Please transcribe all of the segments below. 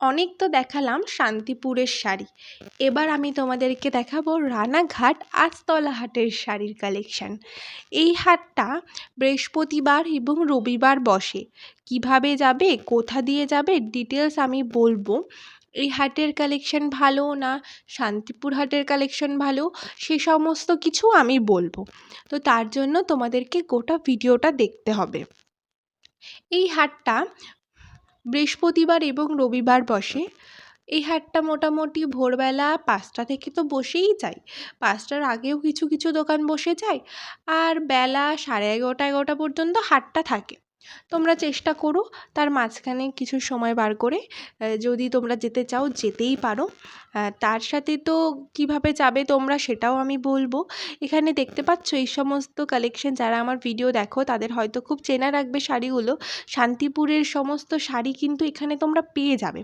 অনেক তো দেখালাম শান্তিপুরের শাড়ি। এবার আমি তোমাদেরকে দেখাবো রানাঘাট আস্তলা হাটের শাড়ির কালেকশান এই হাটটা বৃহস্পতিবার এবং রবিবার বসে। কীভাবে যাবে, কোথা দিয়ে যাবে ডিটেলস আমি বলব। এই হাটের কালেকশান ভালো না, শান্তিপুর হাটের কালেকশান ভালো, সে সমস্ত কিছু আমি বলব। তো তার জন্য তোমাদেরকে গোটা ভিডিওটা দেখতে হবে। এই হাটটা বৃহস্পতিবার এবং রবিবার বসে। এই হাটটা মোটামুটি ভোরবেলা পাঁচটা থেকে তো বসেই যায় পাঁচটার আগেও কিছু কিছু দোকান বসে যায়। আর বেলা সাড়ে এগারোটা এগারোটা পর্যন্ত হাটটা থাকে। তোমরা চেষ্টা করো তার মাঝখানে কিছু সময় বার করে। যদি তোমরা যেতে চাও, যেতেই পারো। তার সাথে তো কীভাবে যাবে তোমরা সেটাও আমি বলব। এখানে দেখতে পাচ্ছ এই সমস্ত কালেকশন যারা আমার ভিডিও দেখো, তাদের হয়তো খুব চেনা রাখবে শাড়িগুলো। শান্তিপুরের সমস্ত শাড়ি কিন্তু এখানে তোমরা পেয়ে যাবে।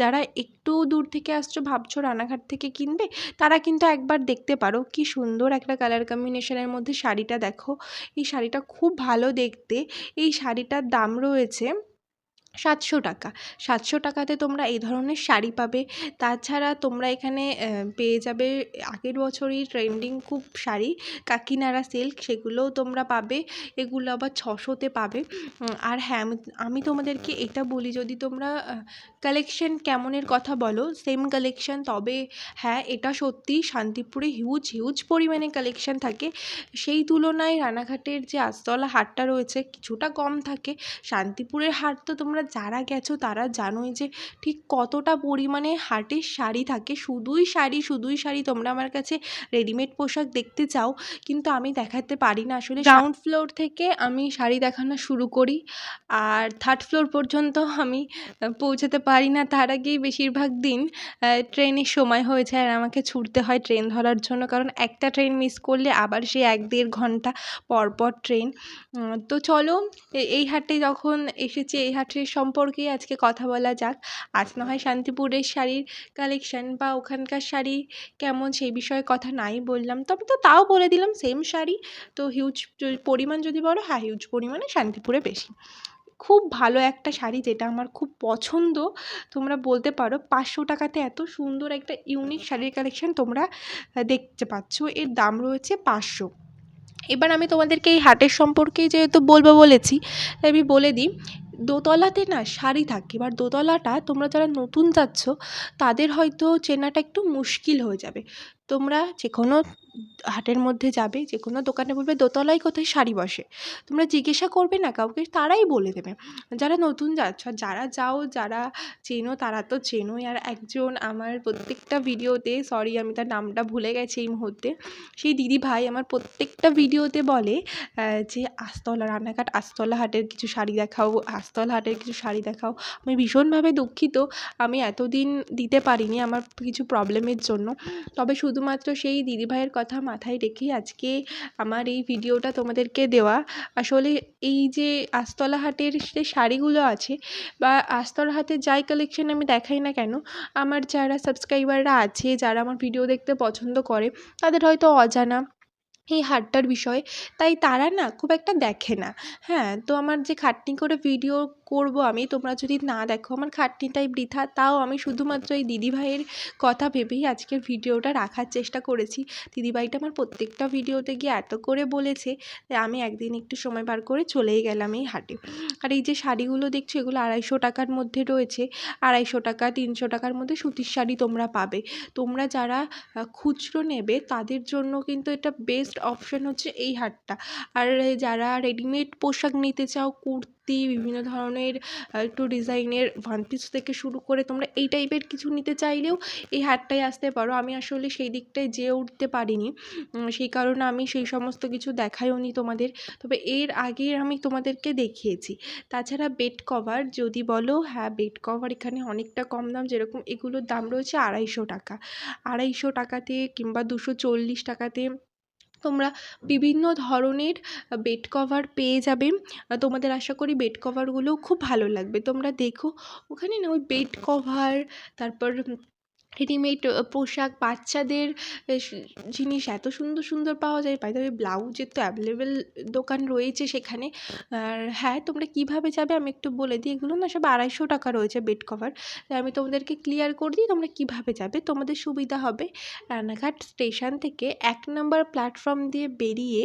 যারা একটু দূর থেকে আসছো, ভাবছ রানাঘাট থেকে কিনবে, তারা কিন্তু একবার দেখতে পারো। কি সুন্দর একটা কালার কম্বিনেশনের মধ্যে শাড়িটা দেখো। এই শাড়িটা খুব ভালো দেখতে। এই শাড়িটার দাম রয়েছে সাতশো টাকা। সাতশো টাকাতে তোমরা এই ধরনের শাড়ি পাবে। তাছাড়া তোমরা এখানে পেয়ে যাবে আগের বছরই ট্রেন্ডিং খুব শাড়ি। কাকিনাড়া সিল্ক সেগুলোও তোমরা পাবে। এগুলো আবার ছশোতে পাবে। আর হ্যাঁ আমি তোমাদেরকে এটা বলি, যদি তোমরা কালেকশন কেমনের কথা বলো সেম কালেকশন তবে হ্যাঁ এটা সত্যিই শান্তিপুরে হিউজ হিউজ পরিমাণে কালেকশন থাকে। সেই তুলনায় রানাঘাটের যে আস্তলা হাটটা রয়েছে, কিছুটা কম থাকে। শান্তিপুরের হাট তো তোমরা যারা গেছো তারা জানোই যে ঠিক কতটা পরিমাণে হাটের শাড়ি থাকে। শুধুই শাড়ি শুধুই শাড়ি তোমরা আমার কাছে রেডিমেড পোশাক দেখতে চাও কিন্তু আমি দেখাতে পারি না। আসলে গ্রাউন্ড ফ্লোর থেকে আমি শাড়ি দেখানো শুরু করি আর থার্ড ফ্লোর পর্যন্ত আমি পৌঁছাতে পারি না। তার আগেই বেশিরভাগ দিন ট্রেনের সময় হয়ে যায় আর আমাকে ছুটতে হয় ট্রেন ধরার জন্য। কারণ একটা ট্রেন মিস করলে আবার সে এক দেড় ঘণ্টা পর পর ট্রেন তো চলো এই হাটে যখন এসেছি এই হাটের সম্পর্কেই আজকে কথা বলা যাক। আজ না হয় শান্তিপুরের শাড়ির কালেকশান বা ওখানকার শাড়ি কেমন সেই বিষয়ে কথা নাই বললাম। তবে তো তাও বলে দিলাম সেম শাড়ি। তো হিউজ পরিমাণ যদি বলো হ্যাঁ হিউজ পরিমাণে শান্তিপুরে বেশি। খুব ভালো একটা শাড়ি যেটা আমার খুব পছন্দ। তোমরা বলতে পারো পাঁচশো টাকাতে এত সুন্দর একটা ইউনিক শাড়ির কালেকশান তোমরা দেখতে পাচ্ছ। এর দাম রয়েছে পাঁচশো। এবার আমি তোমাদেরকে এই হাটের সম্পর্কেই যেহেতু বলব বলেছি তাই আমি বলে দিই। দোতলাতে না শাড়ি থাকে। এবার দোতলাটা তোমরা যারা নতুন যাচ্ছ, তাদের হয়তো চেনাটা একটু মুশকিল হয়ে যাবে। তোমরা যে কোনো হাটের মধ্যে যাবে যে কোনো দোকানে বলবে, দোতলায় কোথায় শাড়ি বসে? তোমরা জিজ্ঞাসা করবে না কাউকে, তারাই বলে দেবে। যারা নতুন যাচ্ছ, যারা যাও, যারা চেনো, তারা তো চেনোই। আর একজন আমার প্রত্যেকটা ভিডিওতে, সরি আমি তার নামটা ভুলে গেছি এই মুহূর্তে, সেই দিদিভাই আমার প্রত্যেকটা ভিডিওতে বলে যে, আস্তলা রানাঘাট আস্তলা হাটের কিছু শাড়ি দেখাও, আস্তলা হাটের কিছু শাড়ি দেখাও। আমি ভীষণভাবে দুঃখিত। আমি এতদিন দিতে পারিনি আমার কিছু প্রবলেমের জন্য। তবে শুধুমাত্র সেই দিদিভাইয়ের কথা মাথায় রেখেই আজকে আমার এই ভিডিওটা তোমাদেরকে দেওয়া। আসলে এই যে আস্তলা হাটের যে শাড়িগুলো আছে বা আস্তলা হাটের যাই কালেকশন আমি দেখাই না কেন, আমার যারা সাবস্ক্রাইবাররা আছে, যারা আমার ভিডিও দেখতে পছন্দ করে, তাদের হয়তো অজানা এই হাটটার বিষয়ে। তাই তারা না খুব একটা দেখে না। হ্যাঁ তো আমার যে খাটনি করে ভিডিও করব আমি, তোমরা যদি না দেখো, আমার খাটনিটাই বৃথা। তাও আমি শুধুমাত্র এই দিদিভাইয়ের কথা ভেবেই আজকের ভিডিওটা রাখার চেষ্টা করেছি। দিদিভাইটা আমার প্রত্যেকটা ভিডিওতে গিয়ে এত করে বলেছে যে আমি একদিন একটু সময় বার করে চলেই গেলাম এই হাটে। আর এই যে শাড়িগুলো দেখছ, এগুলো আড়াইশো টাকার মধ্যে রয়েছে। আড়াইশো টাকা, তিনশো টাকার মধ্যে সুতির শাড়ি তোমরা পাবে। তোমরা যারা খুচরো নেবে, তাদের জন্য কিন্তু এটা বেস্ট অপশান হচ্ছে এই হাটটা আর যারা রেডিমেড পোশাক নিতে চাও, কুর্তি, বিভিন্ন ধরনের একটু ডিজাইনের ওয়ান পিস থেকে শুরু করে তোমরা এই টাইপের কিছু নিতে চাইলেও এই হাটটায় আসতে পারো। আমি আসলে সেই দিকটায় যেয়ে উঠতে পারিনি। সেই কারণে আমি সেই সমস্ত কিছু দেখাইও নি তোমাদের। তবে এর আগে আমি তোমাদেরকে দেখিয়েছি। তাছাড়া বেড কভার যদি বলো হ্যাঁ বেড কভার এখানে অনেকটা কম দাম। যেরকম এগুলোর দাম রয়েছে আড়াইশো টাকা। আড়াইশো টাকাতে কিংবা দুশো চল্লিশ টাকাতে তোমরা বিভিন্ন ধরনের বেড কভার পেয়ে যাবে। তোমাদের আশা করি বেড কভারগুলোও খুব ভালো লাগবে। তোমরা দেখো, ওখানে না ওই বেড কভার তারপর রেডিমেড পোশাক বাচ্চাদের জিনিস এত সুন্দর সুন্দর পাওয়া যায়। বাই দ্য ওয়ে ব্লাউজের তো অ্যাভেলেবেল দোকান রয়েছে সেখানে। আর হ্যাঁ তোমরা কীভাবে যাবে আমি একটু বলে দিই। এগুলো না সব আড়াইশো টাকা রয়েছে বেড কভার তাই আমি তোমাদেরকে ক্লিয়ার করে দিই তোমরা কীভাবে যাবে। তোমাদের সুবিধা হবে। রানাঘাট স্টেশন থেকে এক নম্বর প্ল্যাটফর্ম দিয়ে বেরিয়ে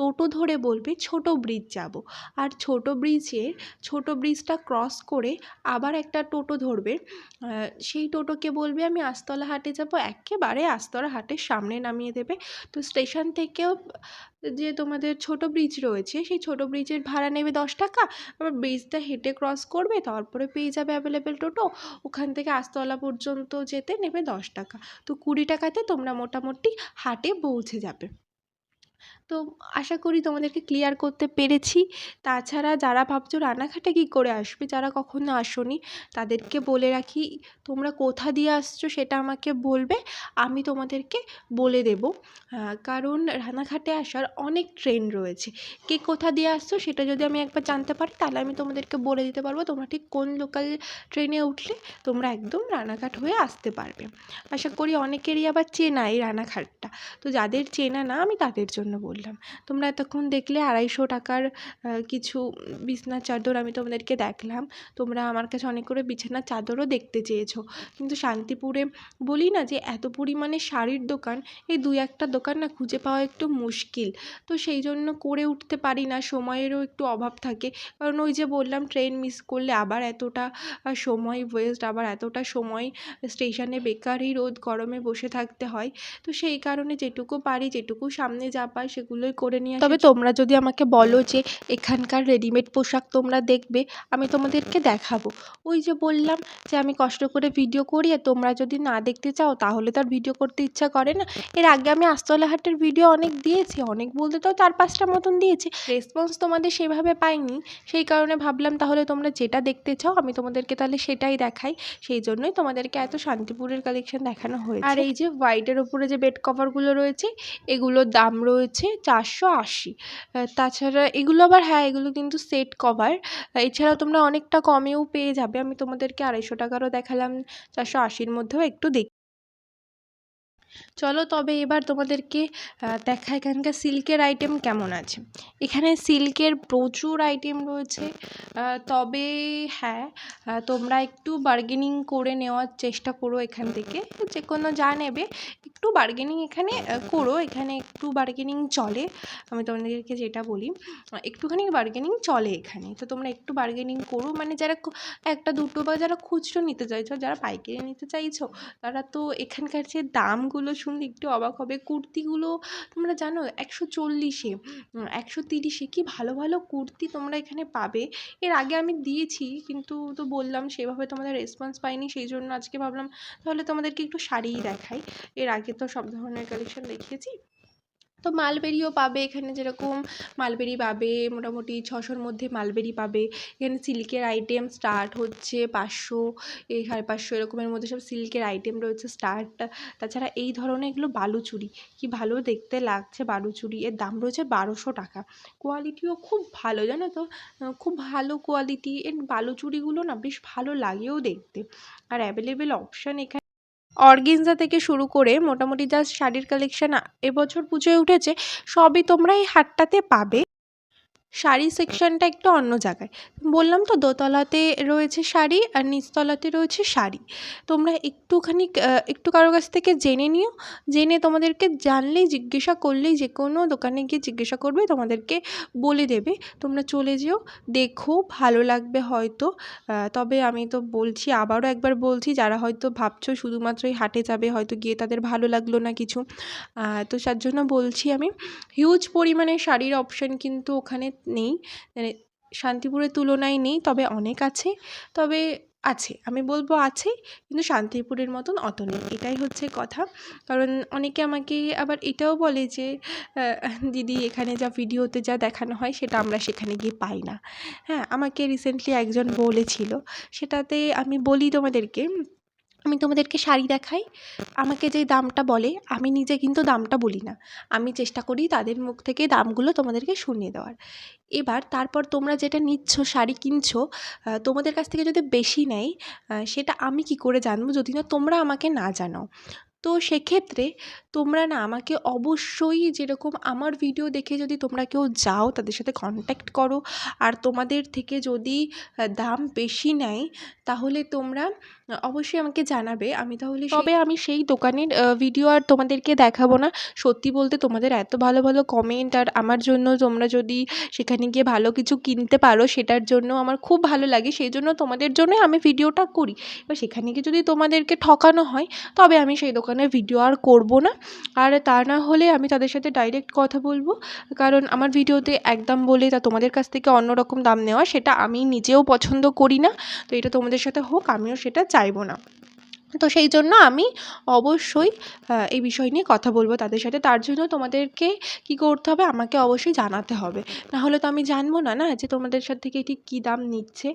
টোটো ধরে বলবে, ছোটো ব্রিজ যাব। আর ছোটো ব্রিজে ছোটো ব্রিজটা ক্রস করে আবার একটা টোটো ধরবে। সেই টোটোকে বলবে, আমি আস্তলা হাটে যাব। একেবারে আস্তলা হাটের সামনে নামিয়ে দেবে। তো স্টেশন থেকেও যে তোমাদের ছোটো ব্রিজ রয়েছে, সেই ছোটো ব্রিজের ভাড়া নেবে দশ টাকা। আবার ব্রিজটা হেঁটে ক্রস করবে, তারপরে পেয়ে যাবে অ্যাভেলেবেল টোটো। ওখান থেকে আস্তলা পর্যন্ত যেতে নেবে দশ টাকা। তো কুড়ি টাকাতে তোমরা মোটামুটি হাটে পৌঁছে যাবে। তো আশা করি তোমাদেরকে ক্লিয়ার করতে পেরেছি। তাছাড়া যারা ভাবছ রানাঘাটে কী করে আসবে, যারা কখনো আসোনি, তাদেরকে বলে রাখি, তোমরা কোথা দিয়ে আসছো সেটা আমাকে বলবে, আমি তোমাদেরকে বলে দেবো। কারণ রানাঘাটে আসার অনেক ট্রেন রয়েছে। কে কোথা দিয়ে আসছো সেটা যদি আমি একবার জানতে পারি, তাহলে আমি তোমাদেরকে বলে দিতে পারব তোমরা ঠিক কোন লোকাল ট্রেনে উঠলে তোমরা একদম রানাঘাট হয়ে আসতে পারবে। আশা করি অনেকেরই আবার চেনা এই রানাঘাটটা তো যাদের চেনা না, আমি তাদের জন্য বললাম। তোমরা এতক্ষণ দেখলে আড়াইশো টাকার কিছু বিছনার চাদর আমি তোমাদেরকে দেখলাম। তোমরা আমার কাছে অনেক করে বিছানার চাদরও দেখতে চেয়েছো। কিন্তু শান্তিপুরে বলি না যে, এত পরিমাণে শাড়ির দোকান, এই দুই একটা দোকান না খুঁজে পাওয়া একটু মুশকিল। তো সেই জন্য করে উঠতে পারি না, সময়েরও একটু অভাব থাকে। কারণ ওই যে বললাম, ট্রেন মিস করলে আবার এতটা সময় ওয়েস্ট, আবার এতটা সময় স্টেশনে বেকারই রোদ গরমে বসে থাকতে হয়। তো সেই কারণে যেটুকু পারি, যেটুকু সামনে যা পাই সেগুলোই করে নিয়ে তবে তোমরা যদি আমাকে বলো যে এখানকার রেডিমেড পোশাক তোমরা দেখবে আমি তোমাদেরকে দেখাবো। ওই যে বললাম যে আমি কষ্ট করে ভিডিও করি আর তোমরা যদি না দেখতে চাও তাহলে তো আর ভিডিও করতে ইচ্ছা করে না। এর আগে আমি আস্তলা হাটের ভিডিও অনেক দিয়েছি অনেক বলতে তো চার পাঁচটা মতন দিয়েছি। রেসপন্স তোমাদের সেভাবে পাইনি সেই কারণে ভাবলাম তাহলে তোমরা যেটা দেখতে চাও আমি তোমাদেরকে তাহলে সেটাই দেখাই। সেই জন্যই তোমাদেরকে এত শান্তিপুরের কালেকশন দেখানো হয়েছে। আর এই যে হোয়াইটের ওপরে যে বেড কভারগুলো রয়েছে এগুলোর দাম রয়েছে চারশো আশি। তাছাড়া এগুলো আবার হ্যাঁ এগুলো কিন্তু সেট কভার এছাড়া তোমরা অনেকটা কমেও পেয়ে যাবে। আমি তোমাদেরকে আড়াইশো টাকারও দেখালাম, চারশো আশির মধ্যেও একটু দেখ চলো তবে এবার তোমাদেরকে দেখা এখানকার সিল্কের আইটেম কেমন আছে। এখানে সিল্কের প্রচুর আইটেম রয়েছে তবে হ্যাঁ তোমরা একটু বার্গেনিং করে নেওয়ার চেষ্টা করো এখান থেকে, যে কোনো যা নেবে, একটু বার্গেনিং এখানে করো, এখানে একটু বার্গেনিং চলে, আমি তোমাদেরকে যেটা বলি একটুখানি বার্গেনিং চলে এখানে, তো তোমরা একটু বার্গেনিং করো মানে যারা একটা দুটো বা যারা খুচরো নিতে চাইছো, যারা পাইকারি নিতে চাইছো, তারা তো এখানকার যে দামগুলো শুনলে একটু অবাক হবে। কুর্তিগুলো তোমরা জানো একশো চল্লিশে একশো তিরিশে কি ভালো ভালো কুর্তি তোমরা এখানে পাবে? এর আগে আমি দিয়েছি কিন্তু তো বললাম সেভাবে তোমাদের রেসপন্স পাইনি, সেই জন্য আজকে ভাবলাম তাহলে তোমাদেরকে একটু শাড়িই দেখাই। এর আগে তো সব ধরনের কালেকশন দেখিয়েছি। তো মালবেরিও পাবে এখানে যেরকম মালবেরি পাবে, মোটামুটি ছশোর মধ্যে মালবেরি পাবে। এখানে সিল্কের আইটেম স্টার্ট হচ্ছে পাঁচশো এই সাড়ে পাঁচশো এরকমের মধ্যে সব সিল্কের আইটেম রয়েছে স্টার্ট তাছাড়া এই ধরনের এগুলো বালুচুরি, কি ভালো দেখতে লাগছে বালুচুরি। এর দাম রয়েছে বারোশো টাকা। কোয়ালিটিও খুব ভালো, জানো তো? খুব ভালো কোয়ালিটি এর বালুচুরিগুলো না বেশ ভালো লাগেও দেখতে। আর অ্যাভেলেবেল অপশান এখানে অর্গেনজা থেকে শুরু করে মোটামুটি যা শাড়ির কালেকশান এবছর পুজোয় উঠেছে, সবই তোমরা এই হাটটাতে পাবে। শাড়ি সেকশনটা একটু অন্য জায়গায়। বললাম তো, দোতলাতে রয়েছে শাড়ি আর নিচতলাতে রয়েছে শাড়ি। তোমরা একটুখানি একটু কারও কাছ থেকে জেনে নিও। জেনে তোমাদেরকে জানলেই, জিজ্ঞাসা করলেই যে কোনো দোকানে গিয়ে জিজ্ঞাসা করবে, তোমাদেরকে বলে দেবে। তোমরা চলে যেও, দেখো, ভালো লাগবে হয়তো। তবে আমি তো বলছি, আবারও একবার বলছি, যারা হয়তো ভাবছ শুধুমাত্র এই হাটে যাবে, হয়তো গিয়ে তাদের ভালো লাগল না কিছু। তো তার জন্য বলছি আমি হিউজ পরিমাণে শাড়ির অপশান কিন্তু ওখানে নেই। মানে শান্তিপুরের তুলনায় নেই, তবে অনেক আছে। তবে আছে, আমি বলব আছে, কিন্তু শান্তিপুরের মতন অত নেই। এটাই হচ্ছে কথা। কারণ অনেকে আমাকে আবার এটাও বলে যে দিদি এখানে যা ভিডিওতে যা দেখানো হয়, সেটা আমরা সেখানে গিয়ে পাই না। হ্যাঁ আমাকে রিসেন্টলি একজন বলেছিল, সেটাতে আমি বলি তোমাদেরকে আমি তোমাদেরকে শাড়ি দেখাই। আমাকে যে দামটা বলে, আমি নিজে কিন্তু দামটা বলি না। আমি চেষ্টা করি তাদের মুখ থেকে দামগুলো তোমাদেরকে শুনিয়ে দেওয়ার। এবার তারপর তোমরা যেটা নিচ্ছ, শাড়ি কিনছ তোমাদের কাছ থেকে যদি বেশি নেয় সেটা আমি কি করে জানব যদি না তোমরা আমাকে না জানাও? তো সেক্ষেত্রে তোমরা না আমাকে অবশ্যই যেরকম আমার ভিডিও দেখে যদি তোমরা কেউ যাও, তাদের সাথে কন্ট্যাক্ট করো। আর তোমাদের থেকে যদি দাম বেশি নেয়, তাহলে তোমরা অবশ্যই আমাকে জানাবে। আমি তাহলে তবে আমি সেই দোকানের ভিডিও আর তোমাদেরকে দেখাবো না। সত্যি বলতে তোমাদের এত ভালো ভালো কমেন্ট আর আমার জন্য তোমরা যদি সেখানে গিয়ে ভালো কিছু কিনতে পারো, সেটার জন্য আমার খুব ভালো লাগে। সেই জন্য তোমাদের জন্যই আমি ভিডিওটা করি। এবার সেখানে গিয়ে যদি তোমাদেরকে ঠকানো হয়, তবে আমি সেই দোকানের ভিডিও আর করব না। আর তা না হলে আমি তাদের সাথে ডাইরেক্ট কথা বলব। কারণ আমার ভিডিওতে একদম বলে তা তোমাদের কাছ থেকে অন্য রকম দাম নেওয়া, সেটা আমি নিজেও পছন্দ করি না। তো এটা তোমাদের সাথে হোক, আমিও সেটা চাইব না। তো সেই জন্য আমি অবশ্যই এই বিষয় নিয়ে কথা বলব তাদের সাথে। তার জন্য তোমাদেরকে কী করতে হবে আমাকে অবশ্যই জানাতে হবে। নাহলে তো আমি জানব না না? যে তোমাদের সাথে থেকে ঠিক কী দাম নিচ্ছে?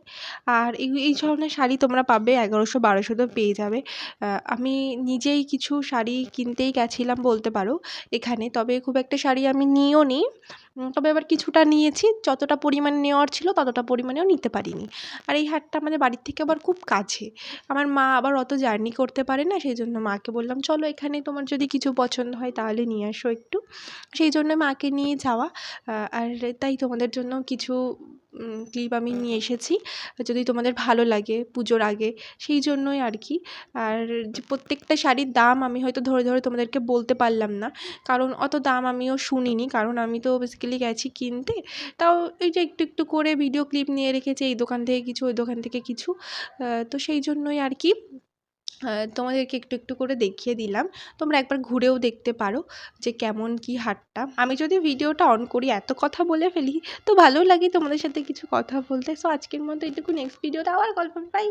আর এই এই ধরনের শাড়ি তোমরা পাবে এগারোশো বারোশোতেও পেয়ে যাবে। আমি নিজেই কিছু শাড়ি কিনতেই গেছিলাম বলতে পারো এখানে। তবে খুব একটা শাড়ি আমি নিইও নি তবে এবার কিছুটা নিয়েছি। যতটা পরিমাণ নেওয়ার ছিল ততটা পরিমাণেও নিতে পারিনি। আর এই হাটটা আমাদের বাড়ির থেকে আবার খুব কাছে। আমার মা আবার অত জার্নি করতে পারে না সেই জন্য মাকে বললাম, চলো এখানে তোমার যদি কিছু পছন্দ হয় তাহলে নিয়ে আসো একটু। সেই জন্য মাকে নিয়ে যাওয়া। আর তাই তোমাদের জন্য কিছু ক্লিপ আমি নিয়ে এসেছি। যদি তোমাদের ভালো লাগে পুজোর আগে, সেই জন্যই আর কি। আর যে প্রত্যেকটা শাড়ির দাম আমি হয়তো ধরে ধরে তোমাদেরকে বলতে পারলাম না। কারণ অত দাম আমিও শুনিনি। কারণ আমি তো বেসিক্যালি গেছি কিনতে। তাও এই যে একটু একটু করে ভিডিও ক্লিপ নিয়ে রেখেছি, এই দোকান থেকে কিছু, ওই দোকান থেকে কিছু। তো সেই জন্যই আর কি। তোমাদেরকে একটু একটু করে দেখিয়ে দিলাম। তোমরা একবার ঘুরেও দেখতে পারো যে কেমন কি হাটটা। আমি যদি ভিডিওটা অন করি, এত কথা বলে ফেলি, তো ভালোও লাগে তোমাদের সাথে কিছু কথা বলতে। সো আজকের মতো এটুকু নেক্সট ভিডিওতে আবার গল্প পাই